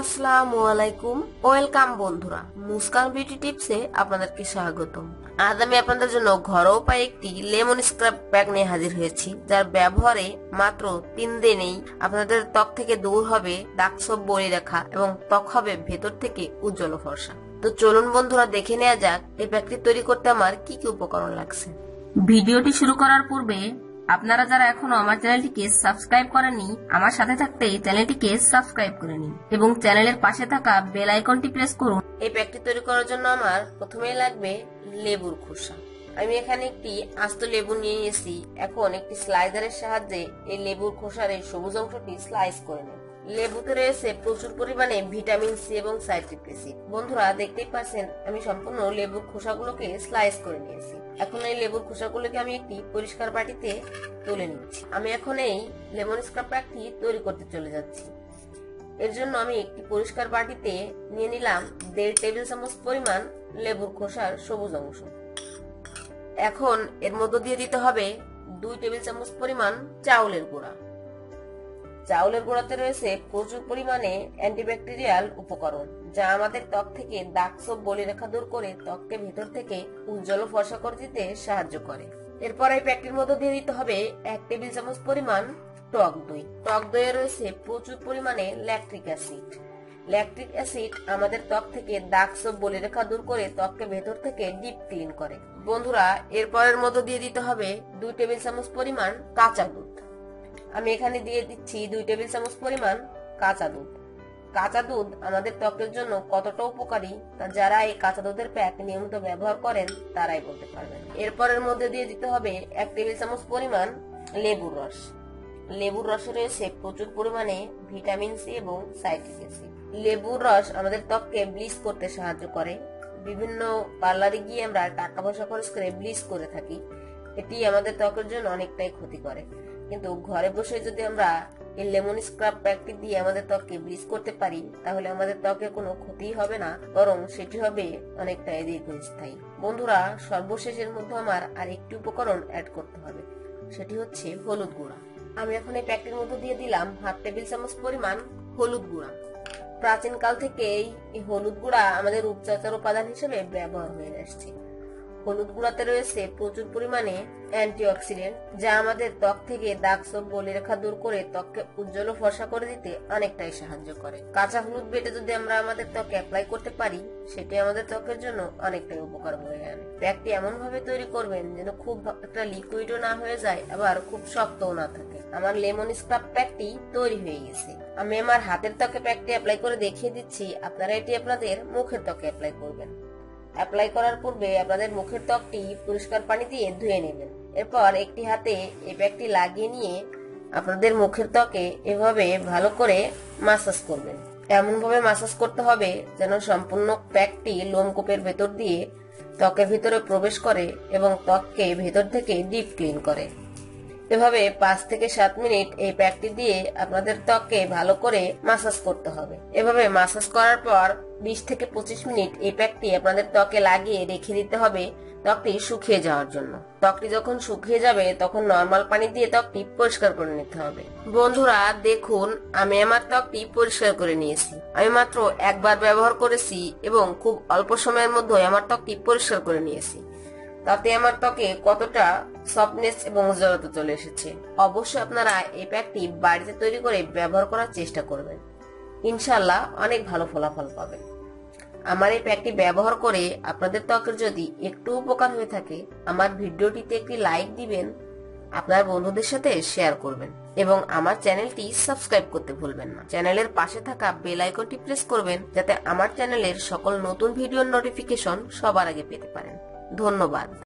আসসালামু আলাইকুম ওয়েলকাম বন্ধুরা, মুস্কান বিউটি টিপসে আপনাদেরকে স্বাগতম। আজ আমি আপনাদের জন্য ঘরোয়া উপায়ে একটি লেমন স্ক্রাব প্যাক নিয়ে হাজির হয়েছি, যার ব্যবহারে মাত্র তিন দিনেই আপনাদের ত্বক থেকে দূর হবে দাগ সব বলি রাখা এবং ত্বক হবে ভেতর থেকে উজ্জ্বল ফর্সা। তো চলুন বন্ধুরা, দেখে নেওয়া যাক এই প্যাকটি তৈরি করতে আমার কি কি উপকরণ লাগছে। ভিডিওটি শুরু করার পূর্বে আপনারা যারা এখনও আমার চ্যানেলটিকে সাবস্ক্রাইব করেননি, আমার সাথে থাকতে চ্যানেলটিকে সাবস্ক্রাইব করে নিন এবং চ্যানেলের পাশে থাকা বেল আইকনটি প্রেস করুন। এই প্যাকটি তৈরি করার জন্য আমার প্রথমেই লাগবে লেবুর খোসা। আমি এখানে একটি আস্ত লেবু নিয়ে এসেছি এখন একটি স্লাইডারের সাহায্যে এই লেবুর খোসার এই সবুজ অংশটি স্লাইস করে নেব। লেবুতে রয়েছে প্রচুর পরিমাণে ভিটামিন সি এবং সাইট্রিক অ্যাসিড। বন্ধুরা, দেখতেই পাচ্ছেন, আমি সম্পূর্ণ লেবুর খোসাগুলোকে স্লাইস করে নিয়েছি। এখন এই লেবুর খোসাগুলোকে আমি একটি পরিষ্কার বাটিতে তুলে নিচ্ছি। আমি এখন এই লেমন স্ক্রাব প্যাকটি তৈরি করতে চলে যাচ্ছি। এর জন্য আমি একটি পরিষ্কার বাটিতে নিয়ে নিলাম দেড় টেবিল চামচ পরিমাণ লেবুর খোসার সবুজ অংশ। এখন এর মধ্য দিয়ে দিতে হবে দুই টেবিল চামচ পরিমাণ চাউলের গুঁড়া। চাউলের গুঁড়াতে রয়েছে প্রচুর পরিমাণে অ্যান্টিব্যাকটেরিয়াল উপকরণ, যা আমাদের ত্বক থেকে দাগ সব বলিরেখা দূর করে ত্বককে ভেতর থেকে উজ্জ্বল ও ফর্সা করে দিতে সাহায্য করে। এরপর এই প্যাকটির মধ্যে দিয়ে দিতে হবে এক টেবিল চামচ পরিমাণ টক দই। টক দইয়ে রয়েছে প্রচুর পরিমাণে ল্যাকট্রিক অ্যাসিড। ল্যাকট্রিক অ্যাসিড আমাদের ত্বক থেকে দাগ সব বলিরেখা দূর করে ত্বককে ভেতর থেকে ডিপ ক্লিন করে। বন্ধুরা, এরপরের মধ্যে দিয়ে দিতে হবে দুই টেবিল চামচ পরিমাণ কাঁচা দুধ। আমি এখানে দিয়ে দিচ্ছি দুই টেবিল চামচ পরিমাণ কাঁচা দুধ। কাঁচা দুধ আমাদের ত্বকের জন্য কতটা উপকারী তা যারা এই কাঁচা দুধের প্যাক নিয়মিত ব্যবহার করেন, তারাই বলতে পারবেন। এরপরের মধ্যে দিয়ে দিতে হবে এক টেবিল চামচ পরিমাণ লেবুর রস। লেবুর রসে রয়েছে প্রচুর পরিমাণে ভিটামিন সি এবং সাইট্রিক অ্যাসিড। লেবুর রস আমাদের ত্বককে ব্লিচ করতে সাহায্য করে। বিভিন্ন পার্লারে গিয়ে আমরা টাকা পয়সা খরচ করে ব্লিচ করে থাকি। এটি আমাদের ত্বকের জন্য অনেকটাই ক্ষতি করে। কিন্তু ঘরে বসে যদি আমরা এই লেমন স্ক্রাব প্যাকটি দিয়ে আমাদের ত্বককে ব্লিচ করতে পারি, তাহলে আমাদের ত্বকের কোনো ক্ষতি হবে না, বরং সেটি হবে অনেকটাই দীর্ঘস্থায়ী। বন্ধুরা, সর্বশেষের মধ্যে আমার আর একটি উপকরণ অ্যাড করতে হবে, সেটি হচ্ছে হলুদ গুঁড়া। আমি এখন এই প্যাকটির মধ্যে দিয়ে দিলাম হাফ টেবিল চামচ পরিমাণ হলুদ গুঁড়া। প্রাচীন কাল থেকেই এই হলুদ গুঁড়া আমাদের রূপচর্চার উপাদান হিসেবে ব্যবহার হয়ে আসছে। হলুদ গুঁড়াতে রয়েছে প্রচুর পরিমাণে অ্যান্টিঅক্সিডেন্ট, যা আমাদের ত্বক থেকে দাগ সব বলিরেখা দূর করে ত্বককে উজ্জ্বল ও ফর্সা করে দিতে অনেকটাই সাহায্য করে। কাঁচা হলুদ বেটে যদি আমরা আমাদের ত্বকে অ্যাপ্লাই করতে পারি, সেটি আমাদের ত্বকের জন্য অনেকটাই উপকার হয়ে আনে প্যাকটি এমন ভাবে তৈরি করবেন যেন খুব একটা লিকুইডও না হয়ে যায়, আবার খুব শক্তও না থাকে। আমার লেমন স্ক্রাব প্যাকটি তৈরি হয়ে গেছে। আমি আমার হাতের ত্বকে প্যাকটি অ্যাপ্লাই করে দেখিয়ে দিচ্ছি। আপনারা এটি আপনাদের মুখের ত্বকে অ্যাপ্লাই করবেন। অ্যাপ্লাই করার পূর্বে আপনাদের মুখের ত্বকটি পরিষ্কার পানি দিয়ে ধুয়ে নেবেন। এরপর একটি হাতে এই প্যাকটি লাগিয়ে নিয়ে আপনাদের মুখের ত্বকে এভাবে ভালো করে মাসাজ করবেন। এমন ভাবে মাসাজ করতে হবে যেন সম্পূর্ণ প্যাকটি লোমকূপের ভেতর দিয়ে ত্বকের ভিতরে প্রবেশ করে এবং ত্বককে ভেতর থেকে ডিপ ক্লিন করে। এভাবে পাঁচ থেকে সাত মিনিট এই প্যাকটি দিয়ে আপনাদের ত্বককে ভালো করে মাসাজ করতে হবে। এভাবে মাসাজ করার পর বিশ থেকে পঁচিশ মিনিট এই প্যাকটি আপনাদের ত্বকে লাগিয়ে রেখে দিতে হবে ত্বকটি শুকিয়ে যাওয়ার জন্য। ত্বকটি যখন শুকিয়ে যাবে, তখন নর্মাল পানি দিয়ে ত্বকটি পরিষ্কার করে নিতে হবে। বন্ধুরা, দেখুন, আমি আমার ত্বকটি পরিষ্কার করে নিয়েছি। আমি মাত্র একবার ব্যবহার করেছি এবং খুব অল্প সময়ের মধ্যে আমার ত্বকটি পরিষ্কার করে নিয়েছি। তাতে আমার ত্বকে কতটা সফটনেস এবং উজ্জ্বলতা চলে এসেছে। অবশ্যই আপনারা এই প্যাকটি বাড়িতে তৈরি করে ব্যবহার করার চেষ্টা করবেন। ইনশাল্লাহ অনেক ভালো ফলাফল পাবেন। আমার এই প্যাকটি ব্যবহার করে আপনাদের ত্বকের যদি একটু উপকার হয়ে থাকে, আমার ভিডিওটিতে একটি লাইক দিবেন, আপনার বন্ধুদের সাথে শেয়ার করবেন এবং আমার চ্যানেলটি সাবস্ক্রাইব করতে ভুলবেন না। চ্যানেলের পাশে থাকা বেল আইকনটি প্রেস করবেন, যাতে আমার চ্যানেলের সকল নতুন ভিডিওর নোটিফিকেশন সবার আগে পেতে পারেন। ধন্যবাদ।